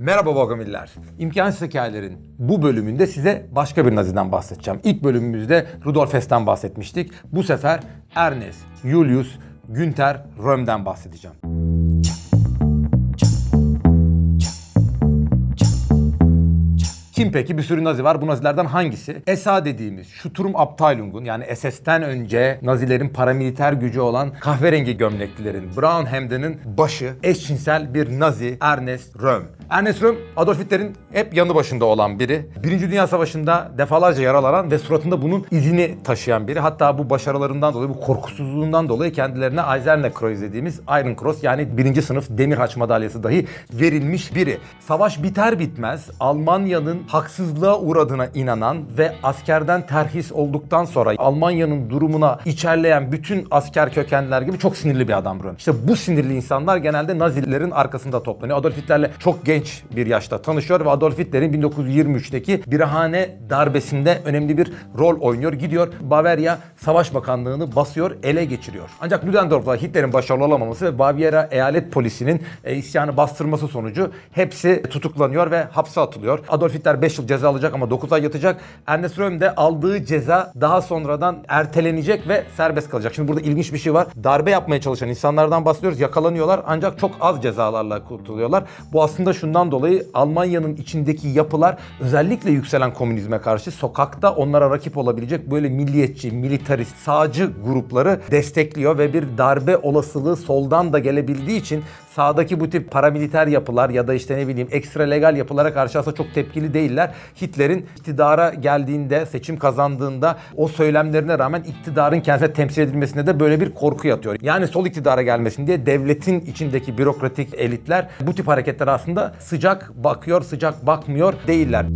Merhaba Bogomiller. İmkansız hikayelerin bu bölümünde size başka bir naziden bahsedeceğim. İlk bölümümüzde Rudolf Hess'ten bahsetmiştik. Bu sefer Ernest, Julius, Günther Röm'den bahsedeceğim. Kim peki? Bir sürü Nazi var. Bu Nazilerden hangisi? SA dediğimiz Sturmabteilung'un yani SS'ten önce Nazilerin paramiliter gücü olan kahverengi gömleklilerin Brown Hemden'in başı eşcinsel bir Nazi Ernest Röhm. Ernest Röhm Adolf Hitler'in hep yanı başında olan biri. Birinci Dünya Savaşı'nda defalarca yaralanan ve suratında bunun izini taşıyan biri. Hatta bu başarılarından dolayı, bu korkusuzluğundan dolayı kendilerine Eisernkreuz dediğimiz Iron Cross yani birinci sınıf demir haç madalyası dahi verilmiş biri. Savaş biter bitmez Almanya'nın haksızlığa uğradığına inanan ve askerden terhis olduktan sonra Almanya'nın durumuna içerleyen bütün asker kökenler gibi çok sinirli bir adam Röhm. İşte bu sinirli insanlar genelde Nazilerin arkasında toplanıyor. Adolf Hitler'le çok genç bir yaşta tanışıyor ve Adolf Hitler'in 1923'teki Birahane darbesinde önemli bir rol oynuyor. Gidiyor Bavarya Savaş Bakanlığı'nı basıyor, ele geçiriyor. Ancak Ludendorff'la Hitler'in başarılı olamaması ve Bavyera eyalet polisinin e, isyanı bastırması sonucu hepsi tutuklanıyor ve hapse atılıyor. Adolf Hitler 5 yıl ceza alacak ama 9 ay yatacak. Ernest Röhm de aldığı ceza daha sonradan ertelenecek ve serbest kalacak. Şimdi burada ilginç bir şey var. Darbe yapmaya çalışan insanlardan bahsediyoruz. Yakalanıyorlar ancak çok az cezalarla kurtuluyorlar. Bu aslında şundan dolayı Almanya'nın içindeki yapılar özellikle yükselen komünizme karşı sokakta onlara rakip olabilecek böyle milliyetçi, militarist, sağcı grupları destekliyor ve bir darbe olasılığı soldan da gelebildiği için sağdaki bu tip paramiliter yapılar ya da işte ne bileyim ekstra legal yapılara karşı aslında çok tepkili değiller. Hitler'in iktidara geldiğinde, seçim kazandığında o söylemlerine rağmen iktidarın kendisine temsil edilmesinde de böyle bir korku yatıyor. Yani sol iktidara gelmesin diye devletin içindeki bürokratik elitler bu tip hareketler aslında sıcak bakıyor, sıcak bakmıyor değiller.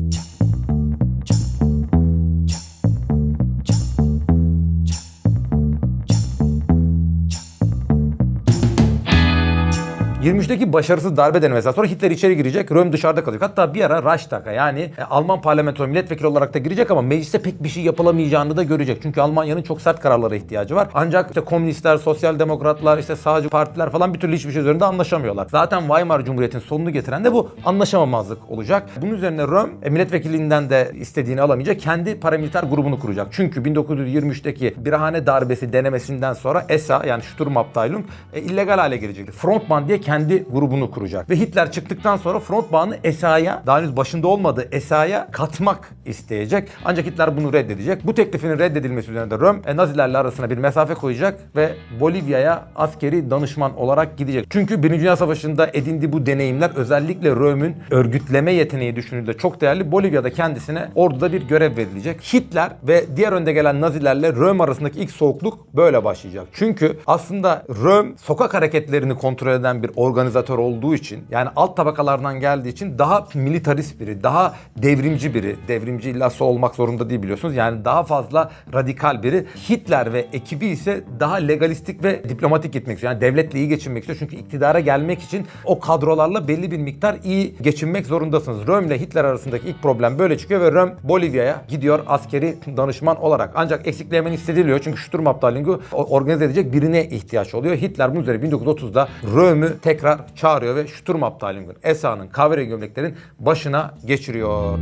23'teki başarısız darbe denemesinden sonra Hitler içeri girecek, Röhm dışarıda kalacak. Hatta bir ara Reichstag'a yani e, Alman parlamento milletvekili olarak da girecek ama mecliste pek bir şey yapılamayacağını da görecek. Çünkü Almanya'nın çok sert kararlara ihtiyacı var. Ancak işte komünistler, sosyal demokratlar, işte sağcı partiler falan bir türlü hiçbir şey üzerinde anlaşamıyorlar. Zaten Weimar Cumhuriyeti'nin sonunu getiren de bu anlaşamamazlık olacak. Bunun üzerine Röhm e, milletvekilliğinden de istediğini alamayacak. Kendi paramiliter grubunu kuracak. Çünkü 1923'teki Birahane darbesi denemesinden sonra ESA yani Sturmabteilung e, illegal hale gelecekti. Frontman diye kendi grubunu kuracak. Ve Hitler çıktıktan sonra Frontman'ı ESA'ya daha henüz başında olmadığı ESA'ya katmak isteyecek. Ancak Hitler bunu reddedecek. Bu teklifinin reddedilmesi üzerine de Röhm e, Nazilerle arasına bir mesafe koyacak ve Bolivya'ya askeri danışman olarak gidecek. Çünkü Birinci Dünya Savaşı'nda edindiği bu deneyimler özellikle Röhm'ün örgütleme yeteneği düşünüldüğünde çok değerli. Bolivya'da kendisine orduda bir görev verilecek. Hitler ve diğer önde gelen Nazilerle Röhm arasındaki ilk soğukluk böyle başlayacak. Çünkü aslında Röhm sokak hareketlerini kontrol eden bir organizatör olduğu için yani alt tabakalardan geldiği için daha militarist biri, daha devrimci biri. Devrimci illa sol olmak zorunda değil biliyorsunuz. Yani daha fazla radikal biri. Hitler ve ekibi ise daha legalistik ve diplomatik gitmek istiyor. Yani devletle iyi geçinmek istiyor. Çünkü iktidara gelmek için o kadrolarla belli bir miktar iyi geçinmek zorundasınız. Röhm ile Hitler arasındaki ilk problem böyle çıkıyor ve Röhm Bolivya'ya gidiyor askeri danışman olarak. Ancak eksikliği hissediliyor. Çünkü Sturmabteilung'u organize edecek birine ihtiyaç oluyor. Hitler bunun üzerine 1930'da Röhm'ü tekrar çağırıyor ve Sturmabteilung'un, ESA'nın, kahverengi gömleklerin başına geçiriyor.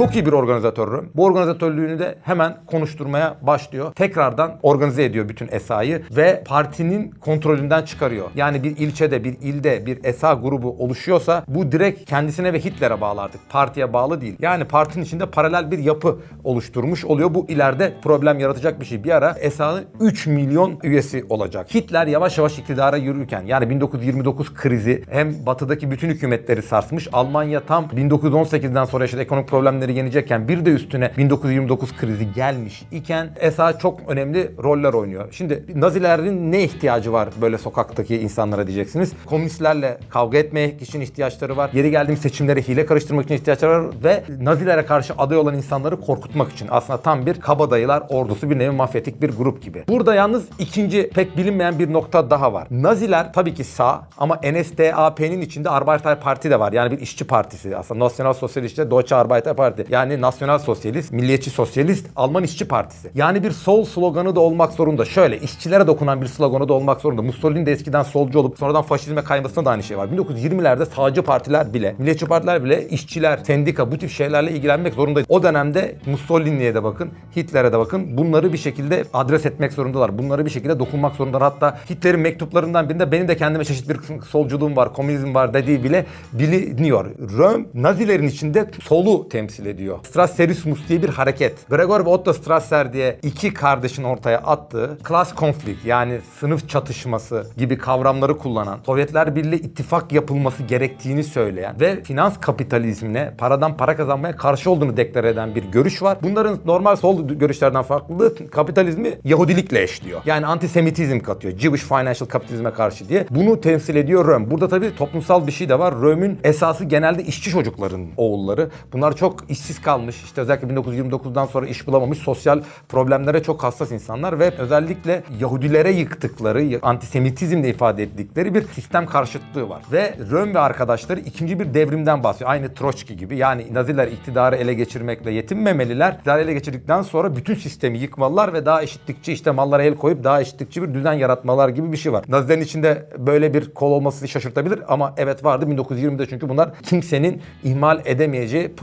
Çok iyi bir organizatörüm. Bu organizatörlüğünü de hemen konuşturmaya başlıyor. Tekrardan organize ediyor bütün ESA'yı ve partinin kontrolünden çıkarıyor. Yani bir ilçede, bir ilde bir ESA grubu oluşuyorsa bu direkt kendisine ve Hitler'e bağlı artık. Partiye bağlı değil. Yani partinin içinde paralel bir yapı oluşturmuş oluyor. Bu ileride problem yaratacak bir şey. Bir ara ESA'nın 3 milyon üyesi olacak. Hitler yavaş yavaş iktidara yürürken yani 1929 krizi hem batıdaki bütün hükümetleri sarsmış. Almanya tam 1918'den sonra yaşadığı ekonomik problemleri yenecekken bir de üstüne 1929 krizi gelmiş iken ESA çok önemli roller oynuyor. Şimdi Nazilerin ne ihtiyacı var böyle sokaktaki insanlara diyeceksiniz. Komünistlerle kavga etmeye için ihtiyaçları var. Yeri geldiğim seçimlere hile karıştırmak için ihtiyaçları var ve Nazilere karşı aday olan insanları korkutmak için. Aslında tam bir kabadayılar ordusu bir nevi mafyatik bir grup gibi. Burada yalnız ikinci pek bilinmeyen bir nokta daha var. Naziler tabii ki sağ ama NSDAP'nin içinde Arbeiter Parti de var. Yani bir işçi partisi aslında. Nasyonal Sosyalist'te Deutsche Arbeiter Parti. Parti. Yani Nasyonal Sosyalist, Milliyetçi Sosyalist, Alman İşçi Partisi. Yani bir sol sloganı da olmak zorunda. Şöyle işçilere dokunan bir sloganı da olmak zorunda. Mussolini de eskiden solcu olup sonradan faşizme kaymasında da aynı şey var. 1920'lerde sağcı partiler bile, milliyetçi partiler bile işçiler, sendika bu tip şeylerle ilgilenmek zorunda. O dönemde Mussolini'ye de bakın, Hitler'e de bakın. Bunları bir şekilde adres etmek zorundalar. Bunları bir şekilde dokunmak zorundalar. Hatta Hitler'in mektuplarından birinde benim de kendime çeşit bir solculuğum var, komünizm var dediği bile biliniyor. Röhm Nazilerin içinde solu temsil ediyor. Strasserismus diye bir hareket. Gregor ve Otto Strasser diye iki kardeşin ortaya attığı class conflict yani sınıf çatışması gibi kavramları kullanan, Sovyetler Birliği ittifak yapılması gerektiğini söyleyen ve finans kapitalizmine, paradan para kazanmaya karşı olduğunu deklar eden bir görüş var. Bunların normal sol görüşlerden farklılığı kapitalizmi Yahudilikle eşliyor. Yani antisemitizm katıyor. Jewish financial kapitalizme karşı diye. Bunu temsil ediyor Röhm. Burada tabii toplumsal bir şey de var. Röhm'ün esası genelde işçi çocukların oğulları. Bunlar çok işsiz kalmış. İşte özellikle 1929'dan sonra iş bulamamış sosyal problemlere çok hassas insanlar ve özellikle Yahudilere yıktıkları, antisemitizmle ifade ettikleri bir sistem karşıtlığı var. Ve Röhm ve arkadaşları ikinci bir devrimden bahsediyor. Aynı Troçki gibi. Yani Naziler iktidarı ele geçirmekle yetinmemeliler. İktidarı ele geçirdikten sonra bütün sistemi yıkmalılar ve daha eşitlikçi işte mallara el koyup daha eşitlikçi bir düzen yaratmalar gibi bir şey var. Nazilerin içinde böyle bir kol olması şaşırtabilir ama evet vardı 1920'de çünkü bunlar kimsenin ihmal edemeyeceği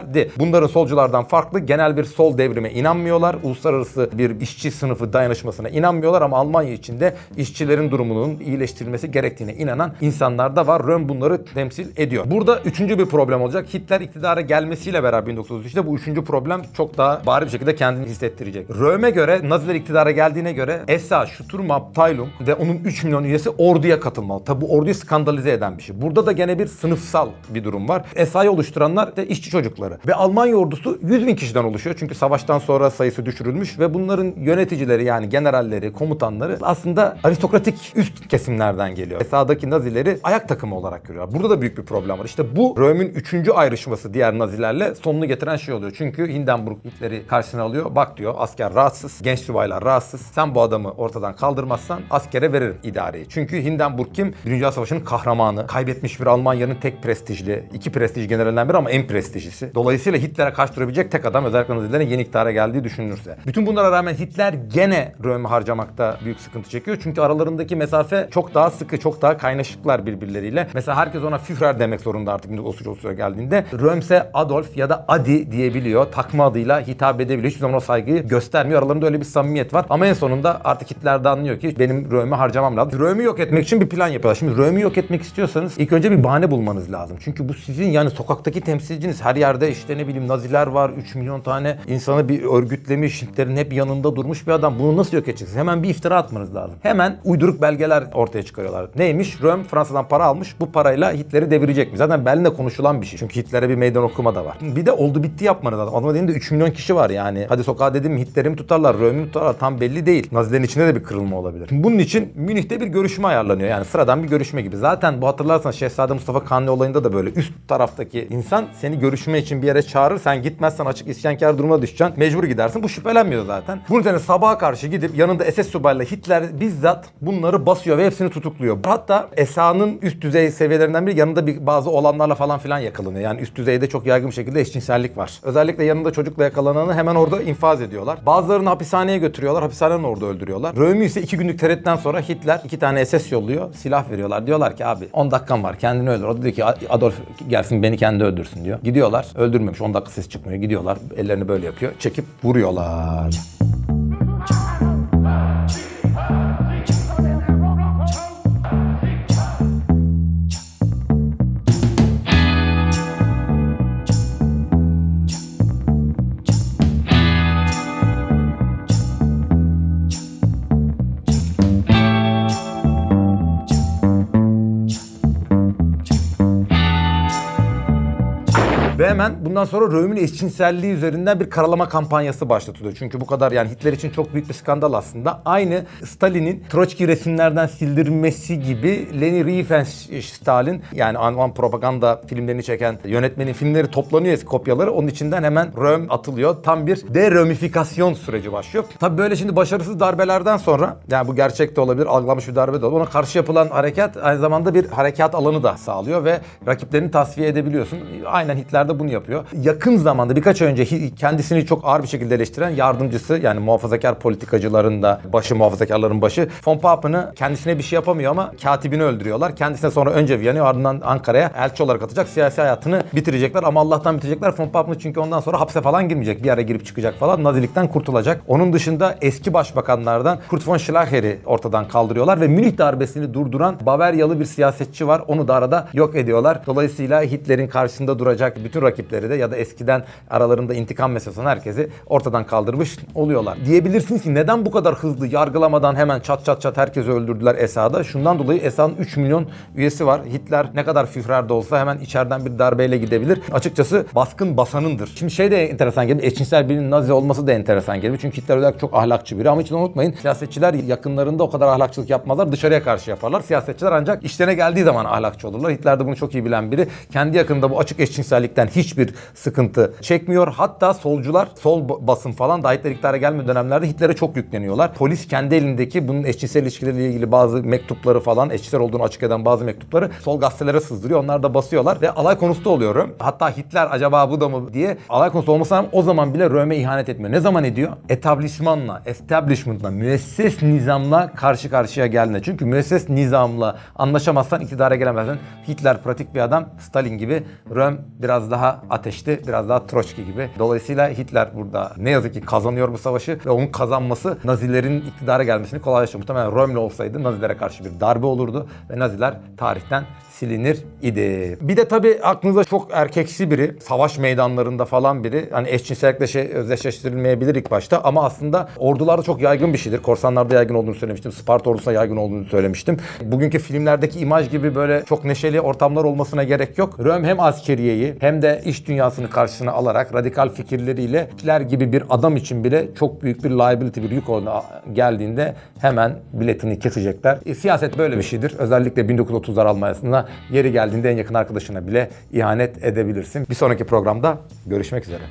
problemlerdi. Bunların solculardan farklı genel bir sol devrime inanmıyorlar. Uluslararası bir işçi sınıfı dayanışmasına inanmıyorlar ama Almanya içinde işçilerin durumunun iyileştirilmesi gerektiğine inanan insanlar da var. Röhm bunları temsil ediyor. Burada üçüncü bir problem olacak. Hitler iktidara gelmesiyle beraber 1933'te bu üçüncü problem çok daha bariz bir şekilde kendini hissettirecek. Röhm'e göre Naziler iktidara geldiğine göre SA, Sturmabteilung ve onun 3 milyon üyesi orduya katılmalı. Tabi bu orduyu skandalize eden bir şey. Burada da gene bir sınıfsal bir durum var. SA'yı oluşturanlar işçi çocukları. Ve Almanya ordusu 100 bin kişiden oluşuyor. Çünkü savaştan sonra sayısı düşürülmüş ve bunların yöneticileri yani generalleri, komutanları aslında aristokratik üst kesimlerden geliyor. SA'daki Nazileri ayak takımı olarak görüyorlar. Burada da büyük bir problem var. İşte bu Röhm'ün üçüncü ayrışması diğer Nazilerle sonunu getiren şey oluyor. Çünkü Hindenburg Hitler'i karşısına alıyor. Bak diyor asker rahatsız, genç subaylar rahatsız. Sen bu adamı ortadan kaldırmazsan askere veririm idareyi. Çünkü Hindenburg kim? Birinci Dünya Savaşı'nın kahramanı. Kaybetmiş bir Almanya'nın tek prestijli, iki prestij generalinden biri ama en prestijlisi. Dolayısıyla Hitler'e karşı durabilecek tek adam özellikle Nazilerin yeni iktidara geldiği düşünülürse. Bütün bunlara rağmen Hitler gene Röhm'ü harcamakta büyük sıkıntı çekiyor. Çünkü aralarındaki mesafe çok daha sıkı, çok daha kaynaşıklar birbirleriyle. Mesela herkes ona Führer demek zorunda artık 1933'e geldiğinde. Röhm ise Adolf ya da Adi diyebiliyor. Takma adıyla hitap edebiliyor. Hiçbir zaman o saygıyı göstermiyor. Aralarında öyle bir samimiyet var. Ama en sonunda artık Hitler de anlıyor ki benim Röhm'ü harcamam lazım. Röhm'ü yok etmek için bir plan yapıyorlar. Şimdi Röhm'ü yok etmek istiyorsanız ilk önce bir bahane bulmanız lazım. Çünkü bu sizin yani sokaktaki temsilciniz. Her yerde işte ne bileyim Naziler var. 3 milyon tane insanı bir örgütlemiş. Hitler'in hep yanında durmuş bir adam. Bunu nasıl yok edeceksiniz? Hemen bir iftira atmanız lazım. Hemen uyduruk belgeler ortaya çıkarıyorlar. Neymiş? Röhm Fransa'dan para almış. Bu parayla Hitler'i devirecek mi? Zaten Berlin'de konuşulan bir şey. Çünkü Hitler'e bir meydan okuma da var. Bir de oldu bitti yapmanız lazım. Adama dediğinde 3 milyon kişi var yani. Hadi sokağa dedim Hitler'i mi tutarlar, Röhm'ü mü tutarlar tam belli değil. Nazilerin içinde de bir kırılma olabilir. Bunun için Münih'te bir görüşme ayarlanıyor. Yani sıradan bir görüşme gibi. Zaten bu hatırlarsan Şehzade Mustafa Kanuni olayında da böyle üst taraftaki insan seni görüşme için bir yere çağırır. Sen gitmezsen açık isyankar duruma düşeceksin. Mecbur gidersin. Bu şüphelenmiyor zaten. Bunun üzerine sabaha karşı gidip yanında SS subayla Hitler bizzat bunları basıyor ve hepsini tutukluyor. Hatta ESA'nın üst düzey seviyelerinden biri yanında bir bazı olanlarla falan filan yakalanıyor. Yani üst düzeyde çok yaygın bir şekilde eşcinsellik var. Özellikle yanında çocukla yakalananı hemen orada infaz ediyorlar. Bazılarını hapishaneye götürüyorlar. Hapishaneden orada öldürüyorlar. Röhm'ü ise iki günlük tereddütten sonra Hitler iki tane SS yolluyor. Silah veriyorlar. Diyorlar ki abi 10 dakikan var kendini öldür. O da diyor ki Adolf gelsin beni kendi öldürsün diyor. Gidiyorlar. Öldürmemiş. 10 dakika ses çıkmıyor. Gidiyorlar. Ellerini böyle yapıyor. Çekip vuruyorlar. Ve hemen bundan sonra Röhm'ün eşcinselliği üzerinden bir karalama kampanyası başlatılıyor. Çünkü bu kadar yani Hitler için çok büyük bir skandal aslında. Aynı Stalin'in Troçki resimlerden sildirmesi gibi Leni Riefenstahl'in yani Alman propaganda filmlerini çeken yönetmenin filmleri toplanıyor eski kopyaları. Onun içinden hemen Röhm atılıyor. Tam bir derömifikasyon süreci başlıyor. Tabii böyle şimdi başarısız darbelerden sonra yani bu gerçek de olabilir, algılamış bir darbe de olabilir. Ona karşı yapılan harekat aynı zamanda bir harekat alanı da sağlıyor ve rakiplerini tasfiye edebiliyorsun. Aynen Hitler'de de bunu yapıyor. Yakın zamanda birkaç ay önce kendisini çok ağır bir şekilde eleştiren yardımcısı yani muhafazakar politikacıların da başı muhafazakarların başı Von Papen'ı kendisine bir şey yapamıyor ama katibini öldürüyorlar. Kendisine sonra önce Viyana'ya ardından Ankara'ya elçi olarak atacak. Siyasi hayatını bitirecekler ama Allah'tan bitirecekler. Von Papen çünkü ondan sonra hapse falan girmeyecek. Bir ara girip çıkacak falan. Nazilikten kurtulacak. Onun dışında eski başbakanlardan Kurt von Schleicher'i ortadan kaldırıyorlar ve Münih darbesini durduran Bavaryalı bir siyasetçi var. Onu da arada yok ediyorlar. Dolayısıyla Hitler'in karşısında duracak bütün rakipleri de ya da eskiden aralarında intikam meselesi olan herkesi ortadan kaldırmış oluyorlar. Diyebilirsiniz ki neden bu kadar hızlı yargılamadan hemen çat çat çat herkesi öldürdüler Esad'a? Şundan dolayı Esad'ın 3 milyon üyesi var. Hitler ne kadar führer de olsa hemen içeriden bir darbeyle gidebilir. Açıkçası baskın basanındır. Şimdi şey de enteresan geliyor. Eşcinsel birinin Nazi olması da enteresan geliyor. Çünkü Hitler olarak çok ahlakçı biri ama hiç unutmayın siyasetçiler yakınlarında o kadar ahlakçılık yapmazlar. Dışarıya karşı yaparlar. Siyasetçiler ancak işlerine geldiği zaman ahlakçı olurlar. Hitler de bunu çok iyi bilen biri. Kendi yakınında bu açık eşcinsellikten hiçbir sıkıntı çekmiyor. Hatta solcular, sol ba- basın falan da Hitler iktidara gelmediği dönemlerde Hitler'e çok yükleniyorlar. Polis kendi elindeki bunun eşcinsel ilişkileriyle ilgili bazı mektupları falan eşcinsel olduğunu açık eden bazı mektupları sol gazetelere sızdırıyor. Onlar da basıyorlar ve alay konusu da oluyorum. Hatta Hitler acaba bu da mı diye alay konusu olmasına o zaman bile Röme ihanet etmiyor. Ne zaman ediyor? Etablishmanla, establishment'la, müesses nizamla karşı karşıya geldiğinde. Çünkü müesses nizamla anlaşamazsan iktidara gelemezsin. Hitler pratik bir adam. Stalin gibi. Röm biraz daha ateşli, biraz daha Troçki gibi. Dolayısıyla Hitler burada ne yazık ki kazanıyor bu savaşı ve onun kazanması Nazilerin iktidara gelmesini kolaylaştırıyor. Muhtemelen Röm'le olsaydı Nazilere karşı bir darbe olurdu ve Naziler tarihten silinir idi. Bir de tabii aklınıza çok erkeksi biri, savaş meydanlarında falan biri. Hani eşcinsellikle şey özdeşleştirilmeyebilir ilk başta ama aslında ordularda çok yaygın bir şeydir. Korsanlarda yaygın olduğunu söylemiştim. Sparta ordusunda yaygın olduğunu söylemiştim. Bugünkü filmlerdeki imaj gibi böyle çok neşeli ortamlar olmasına gerek yok. Röhm hem askeriyeyi hem de iş dünyasını karşısına alarak radikal fikirleriyle Hitler gibi bir adam için bile çok büyük bir liability, bir yük olduğuna geldiğinde hemen biletini kesecekler. E, siyaset böyle bir şeydir. Özellikle 1930'lar Almanya'sında yeri geldiğinde en yakın arkadaşına bile ihanet edebilirsin. Bir sonraki programda görüşmek üzere.